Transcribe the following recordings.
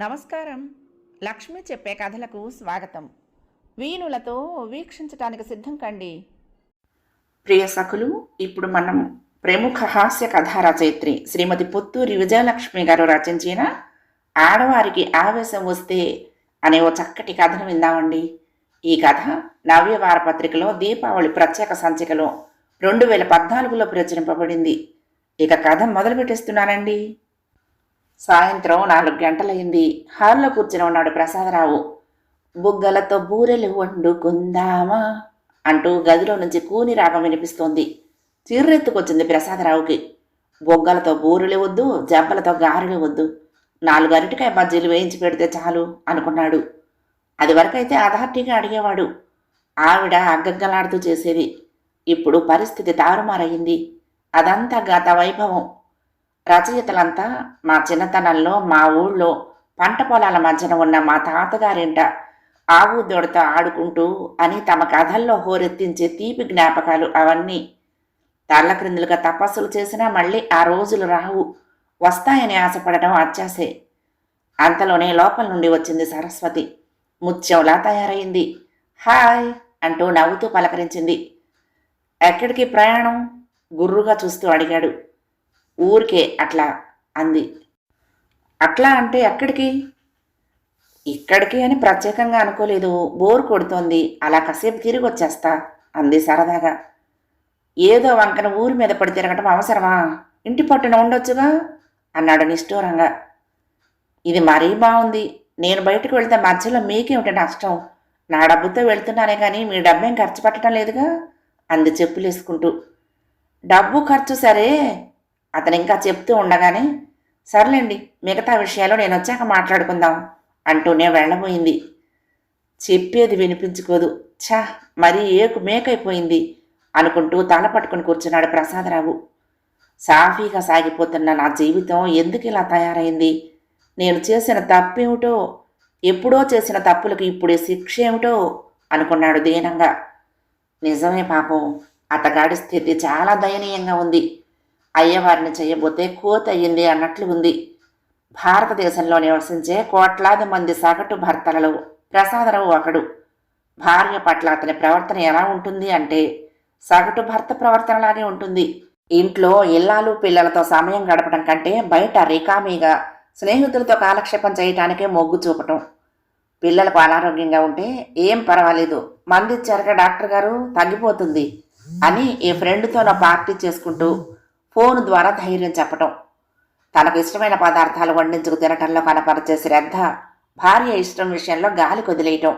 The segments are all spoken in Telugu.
నమస్కారం. లక్ష్మి చెప్పే కథలకు స్వాగతం. వీణులతో వీక్షించటానికి సిద్ధం కండి. ప్రియ సఖులు ఇప్పుడు మనం ప్రముఖ హాస్య కథా రచయిత్రి శ్రీమతి పుత్తూరి విజయలక్ష్మి గారు రచించిన ఆడవారికి ఆవేశం వస్తే అనే ఓ చక్కటి కథను విందామండి. ఈ కథ నవ్య వారపత్రికలో దీపావళి ప్రత్యేక సంచికలో రెండు వేల పద్నాలుగులో ప్రచురింపబడింది. ఇక కథ మొదలు పెట్టేస్తున్నానండి సాయంత్రం నాలుగు గంటలైంది హాల్లో కూర్చుని ఉన్నాడు ప్రసాదరావు. బుగ్గలతో బూరెలు వండుకుందామా అంటూ గదిలో నుంచి కూని రాగం వినిపిస్తోంది. చిర్రెత్తుకొచ్చింది ప్రసాదరావుకి. బొగ్గలతో బూరెలు వద్దు జబ్బలతో గారెలు వద్దు. నాలుగు అరటికాయ బజ్జీలు వేయించి పెడితే చాలు అనుకున్నాడు. అది వరకైతే అథార్టీగా అడిగేవాడు. ఆవిడ అగ్గగ్గలాడుతూ చేసేది. ఇప్పుడు పరిస్థితి తారుమారయింది అదంతా గత వైభవం. రచయితలంతా మా చిన్నతనంలో మా ఊళ్ళో పంట పొలాల మధ్యన ఉన్న మా తాతగారింట ఆవు దొడతో ఆడుకుంటూ అని తమ కథల్లో హోరెత్తించే తీపి జ్ఞాపకాలు అవన్నీ. తల్ల క్రిందులుగా తపస్సులు చేసినా మళ్ళీ ఆ రోజులు రావు. వస్తాయని ఆశపడటం అత్యాసే అంతలోనే లోపల నుండి వచ్చింది సరస్వతి. ముత్యంలా తయారైంది. హాయ్ అంటూ నవ్వుతూ పలకరించింది. ఎక్కడికి ప్రయాణం? గుర్రుగా చూస్తూ అడిగాడు. ఊరికే అట్లా అంది. అట్లా అంటే ఎక్కడికి? ఇక్కడికి అని ప్రత్యేకంగా అనుకోలేదు. బోర్ కొడుతోంది. అలా కాసేపు తిరిగి వచ్చేస్తా అంది సరదాగా. ఏదో వంకన ఊరి మీద పడి తిరగటం అవసరమా? ఇంటి పట్టున ఉండొచ్చుగా? అన్నాడు నిష్ఠూరంగా. ఇది మరీ బాగుంది. నేను బయటకు వెళ్తే మధ్యలో మీకేమిటి నష్టం? నా డబ్బుతో వెళ్తున్నానే కానీ మీ డబ్బేం ఖర్చు పెట్టడం లేదుగా? అంది చెప్పులేసుకుంటూ. డబ్బు ఖర్చు సరే అతను ఇంకా చెప్తూ ఉండగానే సర్లేండి మిగతా విషయాలు నేను వచ్చాక మాట్లాడుకుందాం అంటూనే వెళ్ళబోయింది. చెప్పేది వినిపించుకోదు. ఛా మరీ ఏకు మేకైపోయింది అనుకుంటూ తల పట్టుకుని కూర్చున్నాడు ప్రసాదరావు. సాఫీగా సాగిపోతున్న నా జీవితం ఎందుకు ఇలా తయారైంది? నేను చేసిన తప్పేమిటో? ఎప్పుడో చేసిన తప్పులకు ఇప్పుడే శిక్ష ఏమిటో అనుకున్నాడు దీనంగా. నిజమే పాపం. అతగాడి స్థితి చాలా దయనీయంగా ఉంది. అయ్యవారిని చేయబోతే కోత అయ్యింది అన్నట్లు ఉంది. భారతదేశంలో నివసించే కోట్లాది మంది సగటు భర్తలలో ప్రసాదరావు ఒకడు. భార్య పట్ల అతని ప్రవర్తన ఎలా ఉంటుంది అంటే సగటు భర్త ప్రవర్తనలాగే ఉంటుంది. ఇంట్లో ఇల్లాలు పిల్లలతో సమయం గడపడం కంటే బయట రికామీగా స్నేహితులతో కాలక్షేపం చేయటానికే మొగ్గు చూపటం. పిల్లలకు అనారోగ్యంగా ఉంటే ఏం పర్వాలేదు మందిచ్చారుగా డాక్టర్ గారు తగ్గిపోతుంది అని ఈ ఫ్రెండ్తో నా పార్టీ చేసుకుంటూ ఫోన్ ద్వారా ధైర్యం చెప్పటం. తనకు ఇష్టమైన పదార్థాలు వండించుకు తినటంలో కనపరిచే శ్రద్ధ భార్య ఇష్టం విషయంలో గాలి కొదిలేయటం.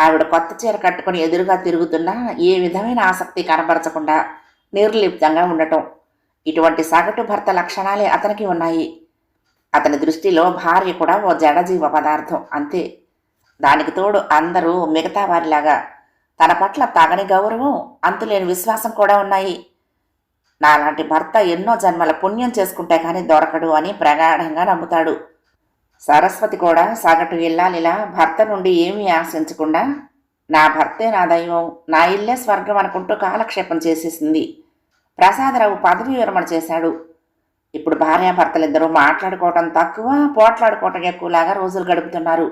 ఆవిడ కొత్త చీర కట్టుకుని ఎదురుగా తిరుగుతున్నా ఏ విధమైన ఆసక్తి కనపరచకుండా నిర్లిప్తంగా ఉండటం. ఇటువంటి సగటు భర్త లక్షణాలే అతనికి ఉన్నాయి. అతని దృష్టిలో భార్య కూడా ఓ జడజీవ పదార్థం అంతే. దానికి తోడు అందరూ మిగతా వారిలాగా తన పట్ల తగని గౌరవం అంతులేని విశ్వాసం కూడా ఉన్నాయి. నాలాంటి భర్త ఎన్నో జన్మల పుణ్యం చేసుకుంటే కానీ దొరకడు అని ప్రగాఢంగా నమ్ముతాడు. సరస్వతి కూడా సగటు ఇల్లాలిలా భర్త నుండి ఏమీ ఆశించకుండా నా భర్తే నా దైవం నా ఇల్లే స్వర్గం అనుకుంటూ కాలక్షేపం చేసేసింది. ప్రసాదరావు పదవి విరమణ చేశాడు. ఇప్పుడు భార్యాభర్తలిద్దరూ మాట్లాడుకోవటం తక్కువ పోట్లాడుకోవటం ఎక్కువలాగా రోజులు గడుపుతున్నారు.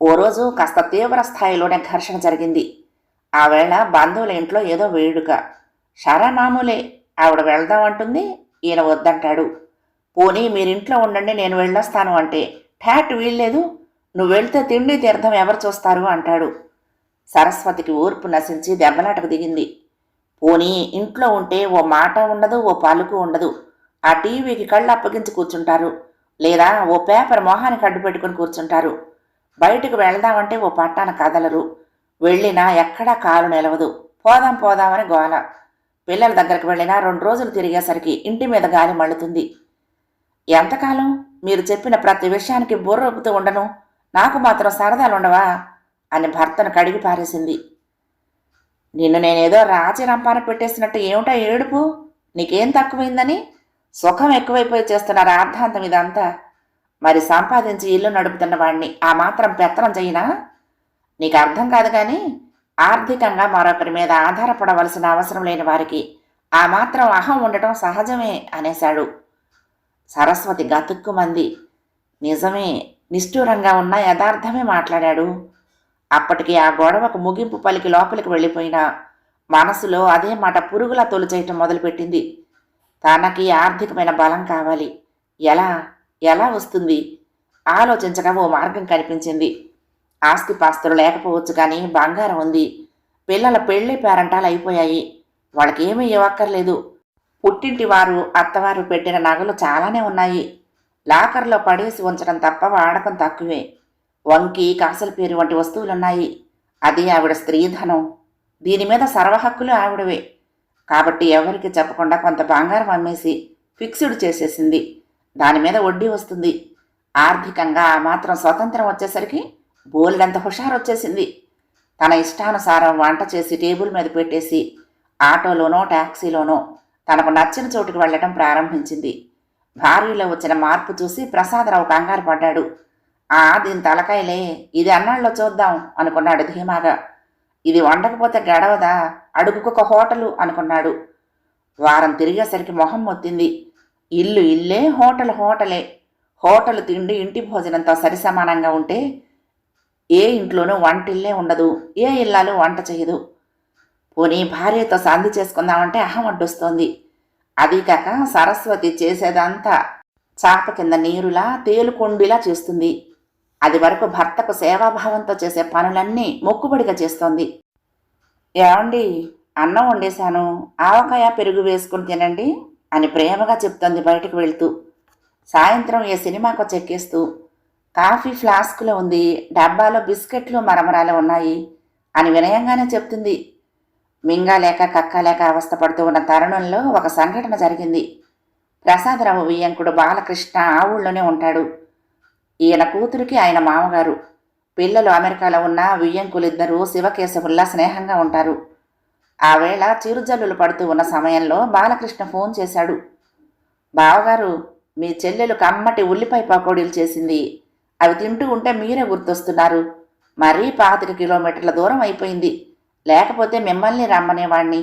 ఓ రోజు కాస్త తీవ్ర స్థాయిలోనే ఘర్షణ జరిగింది. ఆవేళ బంధువుల ఇంట్లో ఏదో వేడుక. షరా మామూలే ఆవిడ వెళ్దామంటుంది ఈయన వద్దంటాడు. పోనీ మీరింట్లో ఉండండి నేను వెళ్ళొస్తాను అంటే. ఠాట్ వీల్లేదు. నువ్వు వెళ్తే తిండి తీర్థం ఎవరు చూస్తారు అంటాడు. సరస్వతికి ఊర్పు నశించి దెబ్బలాటకు దిగింది. పోనీ ఇంట్లో ఉంటే ఓ మాట ఉండదు ఓ పలుకు ఉండదు. ఆ టీవీకి కళ్ళు అప్పగించి కూర్చుంటారు. లేదా ఓ పేపర్ మొహానికి అడ్డు పెట్టుకుని కూర్చుంటారు. బయటకు వెళ్దామంటే ఓ పట్టాన కదలరు. వెళ్ళినా ఎక్కడా కాలు నిలవదు. పోదాం పోదామని గోల. పిల్లల దగ్గరికి వెళ్ళినా రెండు రోజులు తిరిగేసరికి ఇంటి మీద గాలి మళ్ళుతుంది. ఎంతకాలం? మీరు చెప్పిన ప్రతి విషయానికి బుర్ర ఉండను. నాకు మాత్రం సరదాలు ఉండవా? అని భర్తను కడిగి పారేసింది. నిన్ను నేనేదో రాజరంపాన రంపాన పెట్టేసినట్టు ఏమిటో ఏడుపు? నీకేం తక్కువైందని? సుఖం ఎక్కువైపోయి చేస్తున్న రాద్ధాంతం ఇదంతా. మరి సంపాదించి ఇల్లు నడుపుతున్న వాడిని ఆ మాత్రం పెత్తనం చెయ్యినా? నీకు అర్థం కాదు కానీ ఆర్థికంగా మరొకరి మీద ఆధారపడవలసిన అవసరం లేని వారికి ఆ మాత్రం అహం ఉండటం సహజమే అనేశాడు. సరస్వతి గతుక్కుమంది. నిజమే నిష్ఠూరంగా ఉన్న యథార్థమే మాట్లాడాడు. అప్పటికి ఆ గొడవకు ముగింపు పలికి లోపలికి వెళ్ళిపోయినా మనసులో అదే మాట పురుగులా తొలిచేయటం మొదలుపెట్టింది. తనకి ఆర్థికమైన బలం కావాలి. ఎలా? ఎలా వస్తుంది? ఆలోచించగా ఓ మార్గం కనిపించింది. ఆస్తిపాస్తులు లేకపోవచ్చు కానీ బంగారం ఉంది. పిల్లల పెళ్ళి పేరంటాలు అయిపోయాయి. వాళ్ళకేమీ ఇవ్వక్కర్లేదు పుట్టింటి వారు అత్తవారు పెట్టిన నగలు చాలానే ఉన్నాయి. లాకర్లో పడేసి ఉంచడం తప్ప వాడకం తక్కువే. వంకి కాసల పేరు వంటి వస్తువులున్నాయి. అది ఆవిడ స్త్రీధనం. దీని మీద సర్వహక్కులు ఆవిడవే. కాబట్టి ఎవరికి చెప్పకుండా కొంత బంగారం అమ్మేసి ఫిక్స్డ్ చేసేసింది. దాని మీద వడ్డీ వస్తుంది. ఆర్థికంగా ఆ మాత్రం స్వతంత్రం వచ్చేసరికి బోలెడంత హుషారు వచ్చేసింది తన ఇష్టానుసారం వంట చేసి టేబుల్ మీద పెట్టేసి ఆటోలోనో ట్యాక్సీలోనో తనకు నచ్చిన చోటుకి వెళ్ళటం ప్రారంభించింది. భార్యలో వచ్చిన మార్పు చూసి ప్రసాదరావు కంగారు పడ్డాడు. ఆ దీని తలకాయలే ఇది అన్నాళ్ళలో చూద్దాం అనుకున్నాడు ధీమాగా. ఇది వండకపోతే గడవదా అడుగుకొక హోటలు అనుకున్నాడు. వారం తిరిగేసరికి మొహం మొత్తింది. ఇల్లు ఇల్లే హోటల్ హోటలే. హోటల్ తిండి ఇంటి భోజనంతో సరిసమానంగా ఉంటే ఏ ఇంట్లోనూ వంటిల్లే ఉండదు ఏ ఇల్లాలు వంట చేయదు పోనీ భార్యతో సంధి చేసుకుందామంటే అహం అడ్డొస్తోంది. అదీ కాక సరస్వతి చేసేదంతా చాప కింద నీరులా తేలుకొండిలా చేస్తుంది. అది వరకు భర్తకు సేవాభావంతో చేసే పనులన్నీ మొక్కుబడిగా చేస్తోంది. ఏమండి అన్నం వండేశాను ఆవకాయ పెరుగు వేసుకుని తినండి అని ప్రేమగా చెప్తోంది బయటకు వెళ్తూ. సాయంత్రం ఏ సినిమాకు చెక్కేస్తూ. కాఫీ ఫ్లాస్కులో ఉంది డబ్బాలో బిస్కెట్లు మరమరాలు ఉన్నాయి అని వినయంగానే చెప్తుంది. మింగాలేక కక్కలేక అవస్థపడుతూ ఉన్న తరుణంలో ఒక సంఘటన జరిగింది. ప్రసాదరావు వియ్యంకుడు బాలకృష్ణ ఆ ఊళ్ళోనే ఉంటాడు. ఈయన కూతురికి ఆయన మామగారు. పిల్లలు అమెరికాలో ఉన్న వియ్యంకులిద్దరూ శివకేశవుల్లా స్నేహంగా ఉంటారు. ఆ వేళ చిరుజల్లులు పడుతూ ఉన్న సమయంలో బాలకృష్ణ ఫోన్ చేశాడు. బావగారు మీ చెల్లెలు కమ్మటి ఉల్లిపాయ పకోడీలు చేసింది. అవి తింటూ ఉంటే మీరే గుర్తొస్తున్నారు. మరీ పాతిక కిలోమీటర్ల దూరం అయిపోయింది. లేకపోతే మిమ్మల్ని రమ్మనేవాణ్ణి.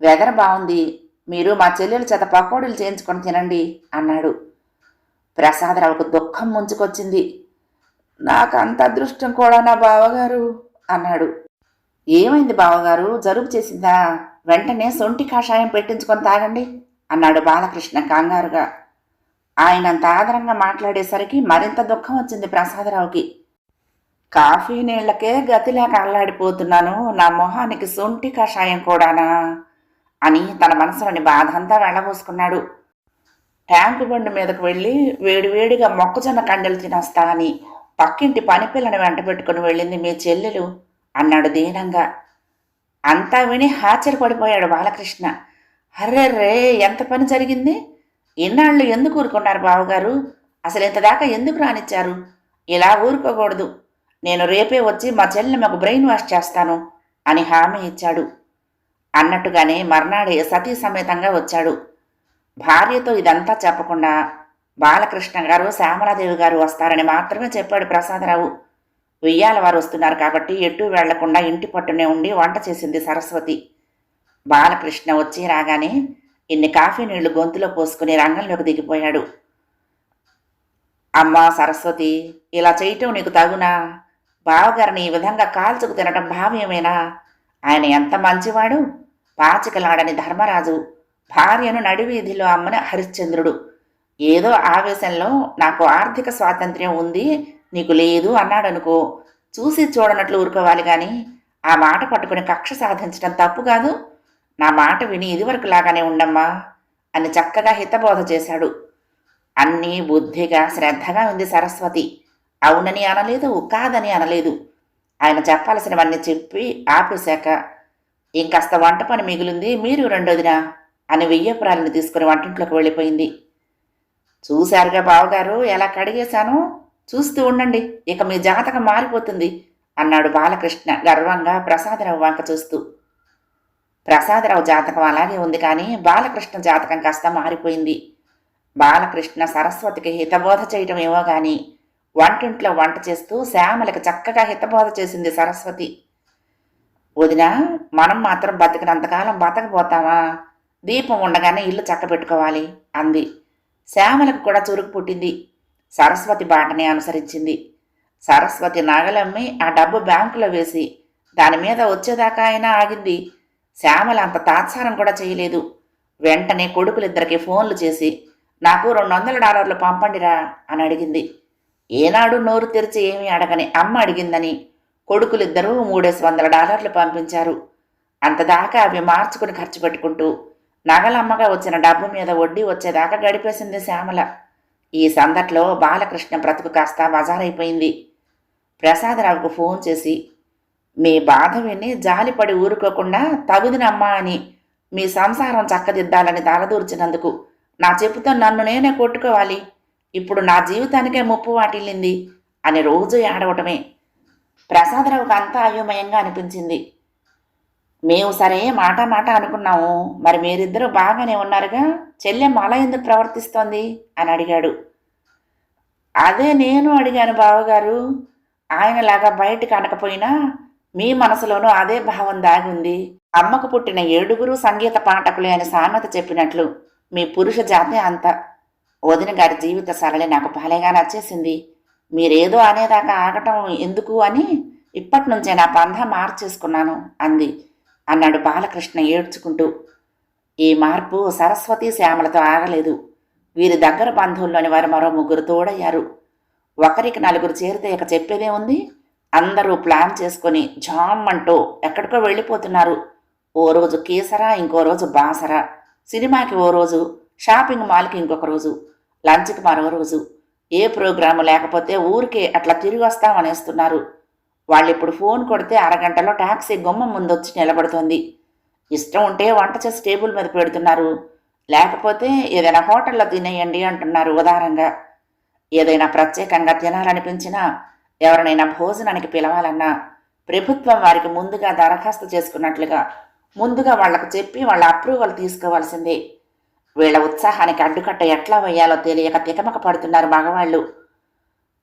వెదర్ బాగుంది మీరు మా చెల్లెల చేత పకోడీలు చేయించుకొని తినండి అన్నాడు. ప్రసాదరావుకు దుఃఖం ముంచుకొచ్చింది. నాకు అంత అదృష్టం కూడా నా బావగారు అన్నాడు. ఏమైంది బావగారు? జరుపు చేసిందా? వెంటనే సొంటి కాషాయం పెట్టించుకొని తాగండి అన్నాడు బాలకృష్ణ కంగారుగా. ఆయనంత ఆదరంగా మాట్లాడేసరికి మరింత దుఃఖం వచ్చింది ప్రసాదరావుకి. కాఫీ నీళ్ళకే గతి లేక అల్లాడిపోతున్నాను. నా మొహానికి సొంటి కషాయం కూడానా? అని తన మనసులోని బాధ అంతా వెళ్ళబోసుకున్నాడు. ట్యాంకు బండి మీదకు వెళ్ళి వేడివేడిగా మొక్కజొన్న కండెలు తినొస్తా అని పక్కింటి పని పిల్లని వెంట పెట్టుకుని వెళ్ళింది మీ చెల్లెలు అన్నాడు దీనంగా. అంతా విని ఆశ్చర్యపడిపోయాడు బాలకృష్ణ. అర్రెర్రే ఎంత పని జరిగింది? ఇన్నాళ్ళు ఎందుకు ఊరుకున్నారు బావగారు? అసలు ఇంతదాకా ఎందుకు రానిచ్చారు? ఇలా ఊరుకోకూడదు. నేను రేపే వచ్చి మా చెల్లిని మాకు బ్రెయిన్ వాష్ చేస్తాను అని హామీ ఇచ్చాడు. అన్నట్టుగానే మర్నాడే సతీ సమేతంగా వచ్చాడు. భార్యతో ఇదంతా చెప్పకుండా బాలకృష్ణ గారు శ్యామలాదేవి గారు వస్తారని మాత్రమే చెప్పాడు ప్రసాదరావు. వెయ్యాల వారు వస్తున్నారు కాబట్టి ఎటు వెళ్ళకుండా ఇంటి పట్టునే ఉండి వంట చేసింది సరస్వతి. బాలకృష్ణ వచ్చి రాగానే ఇన్ని కాఫీ నీళ్ళు గొంతులో పోసుకుని రంగంలోకి దిగిపోయాడు. అమ్మా సరస్వతి ఇలా చేయటం నీకు తగునా? బావగారిని ఈ విధంగా కాల్చుకు తినటం భావ్యమేనా? ఆయన ఎంత మంచివాడు? పాచికలాడని ధర్మరాజు భార్యను నడివీధిలో అమ్మని హరిశ్చంద్రుడు. ఏదో ఆవేశంలో నాకు ఆర్థిక స్వాతంత్ర్యం ఉంది నీకు లేదు అన్నాడనుకో. చూసి చూడనట్లు ఊరుకోవాలి కానీ ఆ మాట పట్టుకుని కక్ష సాధించడం తప్పు కాదు. నా మాట విని ఇదివరకు లాగానే ఉండమ్మా అని చక్కగా హితబోధ చేశాడు. అన్నీ బుద్ధిగా శ్రద్ధగా ఉంది సరస్వతి. అవునని అనలేదు కాదని అనలేదు. ఆయన చెప్పాల్సినవన్నీ చెప్పి ఆపేశాక ఇంకాస్త వంట పని మిగిలింది మీరు రెండోదినా అని వెయ్యపురాలను తీసుకుని వంటింట్లోకి వెళ్ళిపోయింది. చూశారుగా బావగారు ఎలా కడిగేశాను? చూస్తూ ఉండండి ఇక మీ జాతకం మారిపోతుంది అన్నాడు బాలకృష్ణ గర్వంగా ప్రసాదరావు వంక చూస్తూ. ప్రసాదరావు జాతకం అలాగే ఉంది కానీ బాలకృష్ణ జాతకం కాస్త మారిపోయింది. బాలకృష్ణ సరస్వతికి హితబోధ చేయటం ఏమో కానీ వంటింట్లో వంట చేస్తూ శ్యామలకి చక్కగా హితబోధ చేసింది సరస్వతి. వదినా మనం మాత్రం బతికినంతకాలం బతకపోతామా దీపం ఉండగానే ఇల్లు చక్కబెట్టుకోవాలి అంది. శ్యామలకు కూడా చురుకు పుట్టింది. సరస్వతి బాటనే అనుసరించింది. సరస్వతి నగలమ్మి ఆ డబ్బు బ్యాంకులో వేసి దాని మీద వచ్చేదాకా అయినా ఆగింది. శ్యామల అంత తాత్సారం కూడా చేయలేదు. వెంటనే కొడుకులిద్దరికి ఫోన్లు చేసి నాకు రెండు వందల డాలర్లు పంపండిరా అని అడిగింది. ఏనాడు నోరు తెరిచి ఏమీ అడగని అమ్మ అడిగిందని కొడుకులిద్దరూ మూడేసి వందల డాలర్లు పంపించారు. అంతదాకా అవి మార్చుకుని ఖర్చు పెట్టుకుంటూ నగలమ్మగా వచ్చిన డబ్బు మీద వడ్డీ వచ్చేదాకా గడిపేసింది శ్యామల. ఈ సందట్లో బాలకృష్ణ బ్రతుకు కాస్త బజారైపోయింది. ప్రసాదరావుకు ఫోన్ చేసి మీ బాధ విని జాలిపడి ఊరుకోకుండా తగుదినమ్మా అని మీ సంసారం చక్కదిద్దాలని తలదూర్చినందుకు నా చెప్పుతో నన్ను నేనే కొట్టుకోవాలి. ఇప్పుడు నా జీవితానికే ముప్పు వాటిల్లింది అని రోజు ఏడవటమే ప్రసాదరావుకు అంతా అయోమయంగా అనిపించింది. మేము సరే మాట మాట అనుకున్నాము. మరి మీరిద్దరూ బాగానే ఉన్నారుగా? చెల్లెమ్మ అలా ఎందుకు ప్రవర్తిస్తోంది? అని అడిగాడు. అదే నేను అడిగాను బావగారు. ఆయనలాగా బయటకు అనకపోయినా మీ మనసులోనూ అదే భావం దాగుంది. అమ్మకు పుట్టిన ఏడుగురు సంగీత పాఠకులే అని సామెత చెప్పినట్లు మీ పురుష జాతి అంత. వదిన గారి జీవిత సరళి నాకు భలేగా నచ్చేసింది. మీరేదో అనేదాకా ఆగటం ఎందుకు అని ఇప్పటి నుంచే నా పంధ మార్చేసుకున్నాను అంది. అన్నాడు బాలకృష్ణ ఏడ్చుకుంటూ. ఈ మార్పు సరస్వతి శ్యామలతో ఆగలేదు. వీరి దగ్గర బంధువుల్లోని వారు మరో ముగ్గురు తోడయ్యారు. ఒకరికి నలుగురు చేరితే ఇక చెప్పేదే ఉంది అందరూ ప్లాన్ చేసుకొని జామ్ అంటూ ఎక్కడికో వెళ్ళిపోతున్నారు. ఓ రోజు కేసరా ఇంకో రోజు బాసరా. సినిమాకి ఓ రోజు షాపింగ్ మాల్కి ఇంకొక రోజు లంచ్కి మరో రోజు. ఏ ప్రోగ్రాము లేకపోతే ఊరికే అట్లా తిరిగి వస్తామనేస్తున్నారు వాళ్ళు ఇప్పుడు ఫోన్ కొడితే అరగంటలో ట్యాక్సీ గుమ్మం ముందొచ్చి నిలబడుతుంది. ఇష్టం ఉంటే వంట చేసి టేబుల్ మీద పెడుతున్నారు. లేకపోతే ఏదైనా హోటల్లో తినేయండి అంటున్నారు ఉదారంగా. ఏదైనా ప్రత్యేకంగా తినాలనిపించినా ఎవరినైనా భోజనానికి పిలవాలన్నా ప్రభుత్వం వారికి ముందుగా దరఖాస్తు చేసుకున్నట్లుగా ముందుగా వాళ్ళకు చెప్పి వాళ్ళ అప్రూవల్ తీసుకోవాల్సిందే. వీళ్ళ ఉత్సాహానికి అడ్డుకట్ట ఎట్లా వేయాలో తెలియక తికమక పడుతున్నారు మగవాళ్ళు.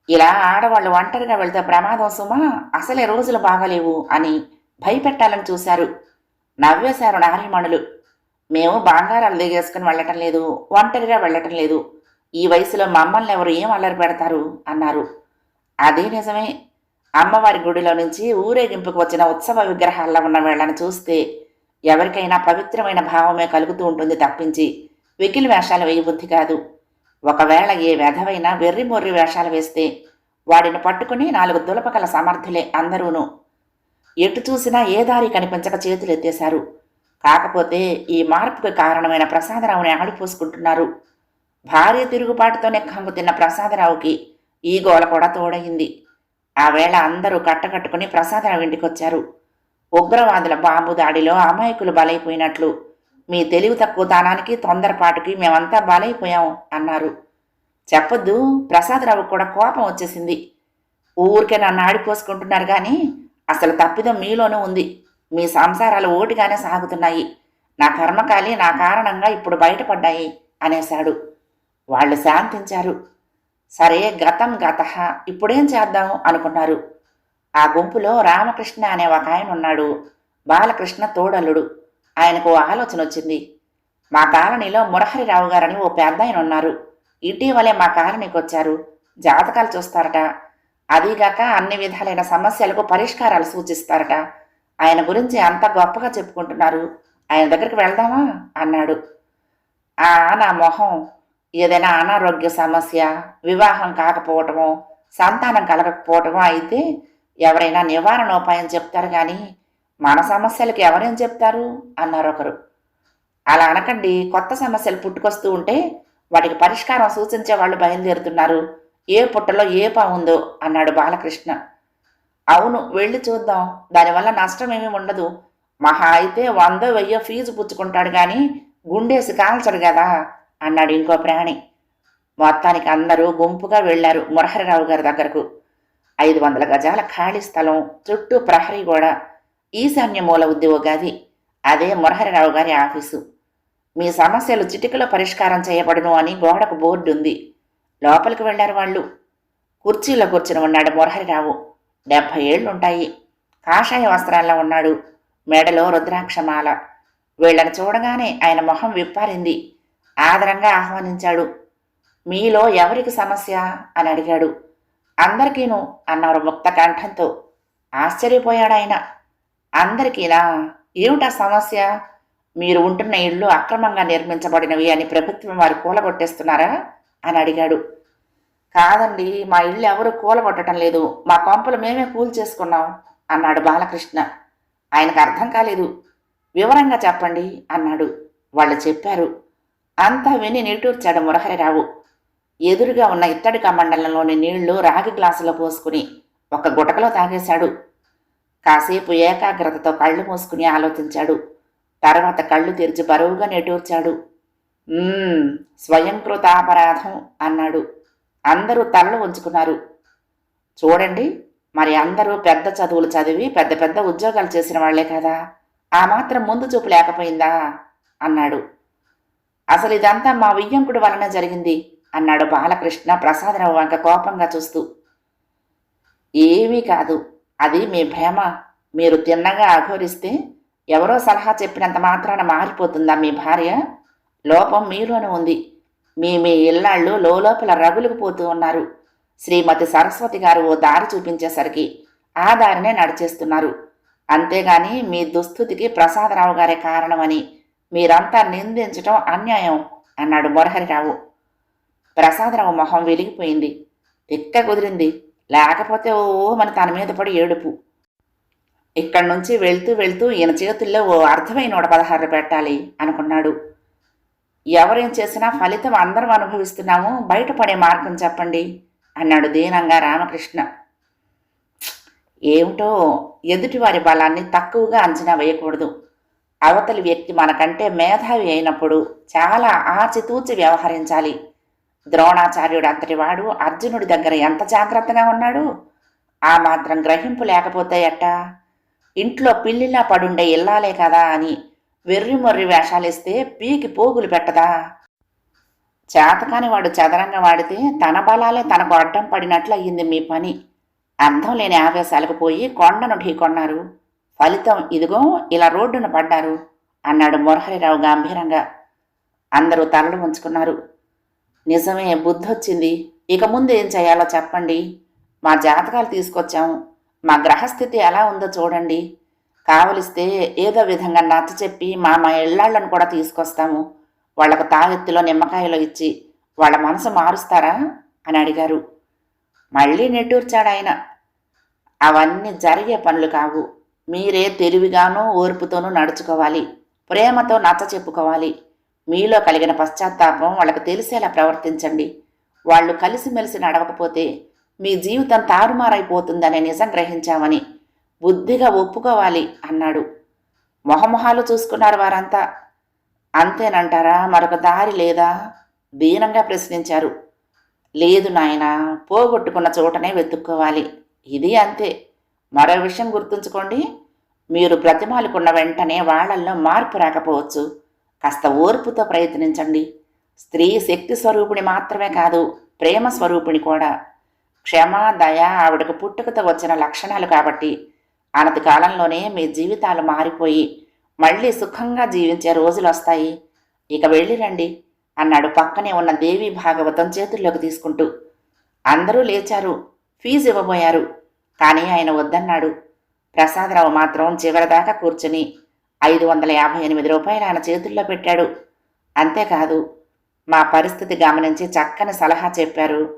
ఇలా ఆడవాళ్ళు ఒంటరిగా వెళ్తే ప్రమాదం సుమా అసలే రోజులు బాగలేవు అని భయపెట్టాలని చూశారు. నవ్వేశారు నారాయణులు మేము బంగారాలు దిగేసుకుని వెళ్ళటం లేదు ఒంటరిగా వెళ్ళటం లేదు. ఈ వయసులో మమ్మల్ని ఎవరు ఏం అల్లరి పెడతారు? అన్నారు. అదే నిజమే. అమ్మవారి గుడిలో నుంచి ఊరేగింపుకు వచ్చిన ఉత్సవ విగ్రహాల్లో ఉన్న వీళ్ళని చూస్తే ఎవరికైనా పవిత్రమైన భావమే కలుగుతూ ఉంటుంది తప్పించి వెకిలి వేషాలు వేయబుద్ధి కాదు. ఒకవేళ ఏ వెధవైనా వెర్రి మొర్రి వేషాలు వేస్తే వాడిని పట్టుకుని నాలుగు దులపకల సమర్థులే అందరూను. ఎటు చూసినా ఏ దారి కనిపించక చేతులు ఎత్తేశారు. కాకపోతే ఈ మార్పుకు కారణమైన ప్రసాదరావుని ఆడిపోసుకుంటున్నారు భార్య తిరుగుబాటుతోనే కంగు తిన్న ప్రసాదరావుకి ఈ గోల కూడా తోడయింది. ఆ వేళ అందరూ కట్టకట్టుకుని ప్రసాదరావు ఇంటికొచ్చారు ఉగ్రవాదుల బాంబు దాడిలో అమాయకులు బలైపోయినట్లు. మీ తెలివి తక్కువతనానికి తొందరపాటుకి మేమంతా బలైపోయాం అన్నారు. చెప్పొద్దు ప్రసాదరావు కూడా కోపం వచ్చేసింది. ఊరికే నన్ను ఆడిపోసుకుంటున్నారు కానీ అసలు తప్పిదం మీలోనూ ఉంది. మీ సంసారాలు ఓటిగానే సాగుతున్నాయి. నా కర్మకాలి నా కారణంగా ఇప్పుడు బయటపడ్డాయి అనేశాడు. వాళ్ళు శాంతించారు. సరే గతం గత. ఇప్పుడేం చేద్దాం? అనుకున్నారు. ఆ గుంపులో రామకృష్ణ అనే ఒక ఆయన ఉన్నాడు. బాలకృష్ణ తోడల్లుడు. ఆయనకు ఓ ఆలోచన వచ్చింది. మా కాలనీలో మురహరిరావు గారని ఓ పెద్ద ఆయన ఉన్నారు. ఇటీవలే మా కాలనీకి వచ్చారు. జాతకాలు చూస్తారట. అదీగాక అన్ని విధాలైన సమస్యలకు పరిష్కారాలు సూచిస్తారట. ఆయన గురించి అంత గొప్పగా చెప్పుకుంటున్నారు. ఆయన దగ్గరికి వెళ్దామా? అన్నాడు. ఆ నా మొహం ఏదైనా అనారోగ్య సమస్య వివాహం కాకపోవటము సంతానం కలగకపోవటము అయితే ఎవరైనా నివారణోపాయం చెప్తారు కానీ మన సమస్యలకు ఎవరేం చెప్తారు? అన్నారు ఒకరు. అలా అనకండి కొత్త సమస్యలు పుట్టుకొస్తూ ఉంటే వాటికి పరిష్కారం సూచించే వాళ్ళు బయలుదేరుతున్నారు. ఏ పుట్టలో ఏ పావుందో అన్నాడు బాలకృష్ణ. అవును వెళ్ళి చూద్దాం. దానివల్ల నష్టం ఏమీ ఉండదు. మహా అయితే వందో వెయ్యో ఫీజు పుచ్చుకుంటాడు కానీ గుండేసి కాల్చడు కదా అన్నాడు ఇంకో ప్రాణి మొత్తానికి అందరూ గుంపుగా వెళ్ళారు మురహరిరావు గారి దగ్గరకు. ఐదు వందల గజాల ఖాళీ స్థలం చుట్టూ ప్రహరీ గోడ ఈశాన్య మూల ఉంది గది అదే మురహరిరావు గారి ఆఫీసు. మీ సమస్యలు చిటికలో పరిష్కారం చేయబడును అని గోడకు బోర్డు ఉంది. లోపలికి వెళ్ళారు వాళ్ళు. కుర్చీలో కూర్చుని ఉన్నాడు మురహరిరావు. డెబ్భై ఏళ్ళుంటాయి కాషాయ వస్త్రాల్లో ఉన్నాడు. మెడలో రుద్రాక్షమాల. వీళ్ళని చూడగానే ఆయన మొహం విప్పారింది. ఆదరంగా ఆహ్వానించాడు. మీలో ఎవరికి సమస్య? అని అడిగాడు. అందరికీను అన్నారు ముక్త కంఠంతో. ఆశ్చర్యపోయాడాయన అందరికీనా ఏమిటా సమస్య? మీరు ఉంటున్న ఇళ్ళు అక్రమంగా నిర్మించబడినవి అని ప్రభుత్వం వారు కూలగొట్టేస్తున్నారా? అని అడిగాడు. కాదండి మా ఇల్లు ఎవరు కూలగొట్టడం లేదు. మా కొంపలు మేమే కూల్ చేసుకున్నాం అన్నాడు బాలకృష్ణ. ఆయనకు అర్థం కాలేదు. వివరంగా చెప్పండి అన్నాడు. వాళ్ళు చెప్పారు. అంతా విని నిట్టూర్చాడు మురహరిరావు ఎదురుగా ఉన్న ఇత్తడి కమండలంలోని నీళ్ళు రాగి గ్లాసులో పోసుకుని ఒక గుటకలో తాగేశాడు. కాసేపు ఏకాగ్రతతో కళ్ళు మూసుకుని ఆలోచించాడు. తర్వాత కళ్ళు తెరిచి బరువుగా నెటూర్చాడు స్వయంకృతాపరాధం అన్నాడు. అందరూ తలలు ఉంచుకున్నారు చూడండి మరి అందరూ పెద్ద చదువులు చదివి పెద్ద పెద్ద ఉద్యోగాలు చేసిన వాళ్ళే కదా. ఆ మాత్రం ముందు చూపు లేకపోయిందా? అన్నాడు. అసలు ఇదంతా మా వియ్యంకుడు వలన జరిగింది అన్నాడు బాలకృష్ణ ప్రసాదరావు వంక కోపంగా చూస్తూ. ఏమీ కాదు అది మీ భ్రమ. మీరు తిన్నగా అఘోరిస్తే ఎవరో సలహా చెప్పినంత మాత్రాన మారిపోతుందా మీ భార్య? లోపం మీలోనే ఉంది. మీ మీ ఇల్లాళ్ళు లోపల రగులుకు పోతూ ఉన్నారు. శ్రీమతి సరస్వతి గారు ఓ దారి చూపించేసరికి ఆ దారినే నడిచేస్తున్నారు. అంతేగాని మీ దుస్థితికి ప్రసాదరావు గారే కారణమని మీరంతా నిందించటం అన్యాయం అన్నాడు మురహరిరావు ప్రసాదరావు మొహం వెలిగిపోయింది. తిక్క కుదిరింది. లేకపోతే ఓ మన తన మీద పడి ఏడుపు. ఇక్కడి నుంచి వెళ్తూ వెళ్తూ ఈయన చేతుల్లో ఓ అర్థమైన నూట పదహారు పెట్టాలి అనుకున్నాడు. ఎవరేం చేసినా ఫలితం అందరం అనుభవిస్తున్నాము. బయటపడే మార్గం చెప్పండి అన్నాడు దీనంగా రామకృష్ణ. ఏమిటో ఎదుటివారి బలాన్ని తక్కువగా అంచనా వేయకూడదు. అవతలి వ్యక్తి మనకంటే మేధావి అయినప్పుడు చాలా ఆచితూచి వ్యవహరించాలి. ద్రోణాచార్యుడు అంతటి వాడు అర్జునుడి దగ్గర ఎంత జాగ్రత్తగా ఉన్నాడు? ఆ మాత్రం గ్రహింపు లేకపోతే ఎట్టా? ఇంట్లో పిల్లిలా పడుండే ఇల్లాలే కదా అని వెర్రి మొర్రి వేషాలిస్తే పీకి పోగులు పెట్టదా? చేతకాని వాడు చదరంగా వాడితే తన బలాలే తనకు అడ్డం పడినట్లు అయ్యింది మీ పని. అర్థం లేని ఆవేశాలకు పోయి కొండను ఢీకొన్నారు. ఫలితం ఇదిగో ఇలా రోడ్డున పడ్డారు అన్నాడు మురహరిరావు గంభీరంగా. అందరూ తలలు ఉంచుకున్నారు నిజమే బుద్ధొచ్చింది. ఇక ముందు ఏం చేయాలో చెప్పండి. మా జాతకాలు తీసుకొచ్చాము. మా గ్రహస్థితి ఎలా ఉందో చూడండి. కావలిస్తే ఏదో విధంగా నచ్చ చెప్పి మా మా ఇళ్ళాళ్ళను కూడా తీసుకొస్తాము. వాళ్ళకు తాగెత్తిలో నిమ్మకాయలు ఇచ్చి వాళ్ళ మనసు మారుస్తారా? అని అడిగారు. మళ్ళీ నెట్టూర్చాడు ఆయన. అవన్నీ జరిగే పనులు కావు. మీరే తెలివిగానూ ఓర్పుతోనూ నడుచుకోవాలి. ప్రేమతో నచ్చ చెప్పుకోవాలి. మీలో కలిగిన పశ్చాత్తాపం వాళ్ళకు తెలిసేలా ప్రవర్తించండి. వాళ్ళు కలిసిమెలిసి నడవకపోతే మీ జీవితం తారుమారైపోతుందనే నిజం గ్రహించామని బుద్ధిగా ఒప్పుకోవాలి అన్నాడు. మొహమొహాలు చూసుకున్నారు వారంతా. అంతేనంటారా? మరొక దారి లేదా? దీనంగా ప్రశ్నించారు. లేదు నాయనా పోగొట్టుకున్న చోటనే వెతుక్కోవాలి. ఇది అంతే. మరో విషయం గుర్తుంచుకోండి. మీరు బ్రతిమాలుకున్న వెంటనే వాళ్ళల్లో మార్పు రాకపోవచ్చు. కాస్త ఓర్పుతో ప్రయత్నించండి. స్త్రీ శక్తి స్వరూపిణి మాత్రమే కాదు ప్రేమ స్వరూపిణి కూడా. క్షమ దయ ఆవిడకు పుట్టుకతో వచ్చిన లక్షణాలు కాబట్టి అనతి కాలంలోనే మీ జీవితాలు మారిపోయి మళ్ళీ సుఖంగా జీవించే రోజులు వస్తాయి. ఇక వెళ్ళిరండి అన్నాడు పక్కనే ఉన్న దేవి భాగవతం చేతుల్లోకి తీసుకుంటూ. అందరూ లేచారు. ఫీజు ఇవ్వబోయారు. కానీ ఆయన వద్దన్నాడు. ప్రసాదరావు మాత్రం చివరిదాకా కూర్చుని ఐదు వందల యాభై ఎనిమిది రూపాయలు ఆయన చేతుల్లో పెట్టాడు. అంతేకాదు మా పరిస్థితి గమనించి చక్కని సలహా చెప్పారు.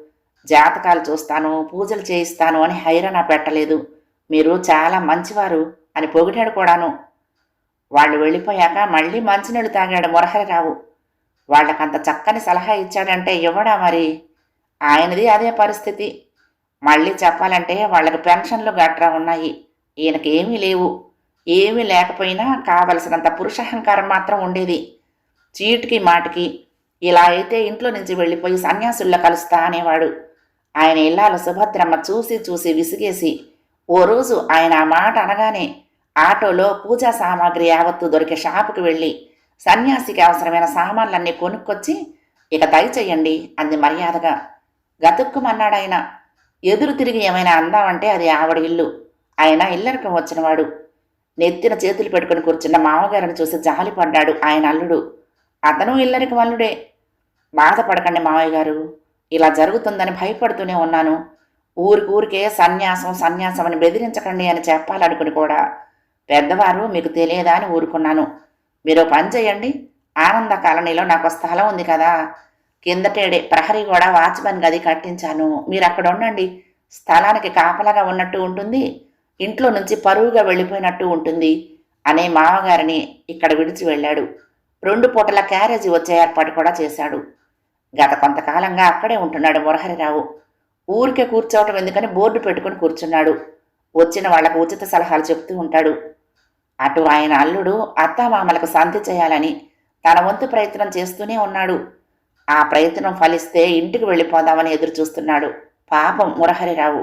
జాతకాలు చూస్తాను పూజలు చేయిస్తాను అని హైరాణ పెట్టలేదు. మీరు చాలా మంచివారు అని పొగిడాడు కూడాను. వాళ్ళు వెళ్ళిపోయాక మళ్ళీ మంచినీళ్ళు తాగాడు మురహరిరావు. వాళ్ళకంత చక్కని సలహా ఇచ్చాడంటే ఇవ్వడా మరి? ఆయనది అదే పరిస్థితి. మళ్ళీ చెప్పాలంటే వాళ్ళకి పెన్షన్లు గట్రా ఉన్నాయి. ఈయనకి ఏమీ లేవు. ఏమీ లేకపోయినా కావలసినంత పురుషహంకారం మాత్రం ఉండేది. చీటికి మాటికి ఇలా అయితే ఇంట్లో నుంచి వెళ్ళిపోయి సన్యాసుల్లో కలుస్తా అనేవాడు. ఆయన ఇల్లాలు సుభద్రమ్మ చూసి చూసి విసిగేసి ఓ రోజు ఆయన ఆ మాట అనగానే ఆటోలో పూజా సామాగ్రి యావత్తు దొరికే షాపుకి వెళ్ళి సన్యాసికి అవసరమైన సామాన్లన్నీ కొనుక్కొచ్చి ఇక దయచేయండి అంది మర్యాదగా. గతుక్కుమన్నాడాయన ఎదురు తిరిగి ఏమైనా అందామంటే అది ఆవిడ ఇల్లు. ఆయన ఇల్లరికం వచ్చినవాడు. నెత్తిన చేతులు పెట్టుకుని కూర్చున్న మామగారిని చూసి జాలిపడ్డాడు ఆయన అల్లుడు. అతను ఇల్లరికి వల్లుడే బాధపడకండి మావయ్య గారు ఇలా జరుగుతుందని భయపడుతూనే ఉన్నాను. ఊరికూరికే సన్యాసం సన్యాసం అని బెదిరించకండి అని చెప్పాలనుకుని కూడా పెద్దవారు మీకు తెలియదా అని ఊరుకున్నాను. మీరు పని చేయండి. ఆనంద కాలనీలో నాకు స్థలం ఉంది కదా. కిందటేడే ప్రహరీ కూడా వాచ్మెన్ గది కట్టించాను. మీరు అక్కడ ఉండండి. స్థలానికి కాపలాగా ఉన్నట్టు ఉంటుంది. ఇంట్లో నుంచి పరువుగా వెళ్ళిపోయినట్టు ఉంటుంది అనే మామగారిని ఇక్కడ విడిచి వెళ్ళాడు. రెండు పూటల క్యారేజీ వచ్చే ఏర్పాటు కూడా చేశాడు. గత కొంతకాలంగా అక్కడే ఉంటున్నాడు మురహరిరావు. ఊరికే కూర్చోవటం ఎందుకని బోర్డు పెట్టుకుని కూర్చున్నాడు. వచ్చిన వాళ్ళకు ఉచిత సలహాలు చెప్తూ ఉంటాడు. అటు ఆయన అల్లుడు అత్తామామలకు శాంతి చేయాలని తన వంతు ప్రయత్నం చేస్తూనే ఉన్నాడు. ఆ ప్రయత్నం ఫలిస్తే ఇంటికి వెళ్ళిపోదామని ఎదురు చూస్తున్నాడు పాపం మురహరిరావు.